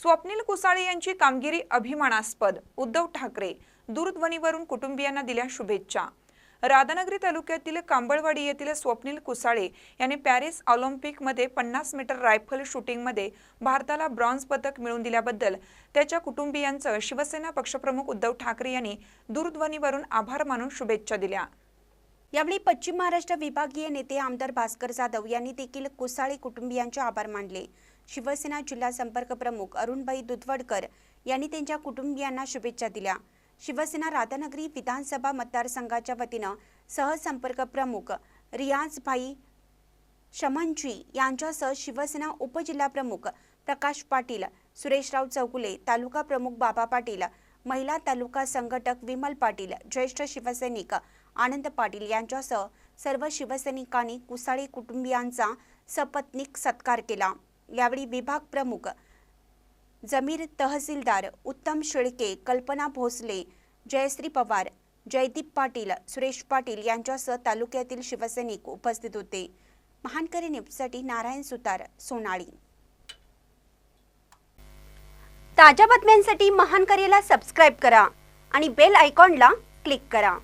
स्वप्नील कुसाळे यांची कामगिरी अभिमानास्पद. उद्धव ठाकरे दूरध्वनीवरून कुटुंबियांना दिल्या शुभेच्छा. राधानगरी तालुक्यातील कांबळवाडी येथील स्वप्नील कुसाळे यांनी पॅरिस ऑलिम्पिकमध्ये पन्नास मीटर रायफल शूटिंगमध्ये भारताला ब्रॉन्झ पदक मिळवून दिल्याबद्दल त्याच्या कुटुंबियांचं शिवसेना पक्षप्रमुख उद्धव ठाकरे यांनी दूरध्वनीवरून आभार मानून शुभेच्छा दिल्या. यावेळी पश्चिम महाराष्ट्र विभागीय नेते आमदार भास्कर जाधव यांनी देखील कुसाळे कुटुंबियांचे आभार मानले. शिवसेना जिल्हा संपर्क प्रमुख अरुणबाई दुधवडकर यांनी त्यांच्या कुटुंबियांना शुभेच्छा दिल्या. शिवसेना राधानगरी विधानसभा मतदारसंघाच्या वतीनं सहसंपर्क प्रमुख रियाजभाई शमनजी यांच्यासह शिवसेना उपजिल्हाप्रमुख प्रकाश पाटील सुरेशराव चौगुले तालुका प्रमुख बाबा पाटील महिला तालुका संघटक विमल पाटील ज्येष्ठ शिवसैनिक आनंद पाटील यांच्यासह सर्व शिवसैनिकांनी कुसाळे कुटुंबियांचा सपत्नीक सत्कार केला. यावेळी विभाग प्रमुख जमीर तहसीलदार उत्तम शेळके कल्पना भोसले जयश्री पवार जयदीप पाटील सुरेश पाटील यांच्यासह तालुक्यातील शिवसैनिक उपस्थित होते. महानकरी न्यूजसाठी नारायण सुतार सोनाळी. ताज्या बातम्यांसाठी महानकरीला सबस्क्राईब करा आणि बेल आयकॉनला क्लिक करा.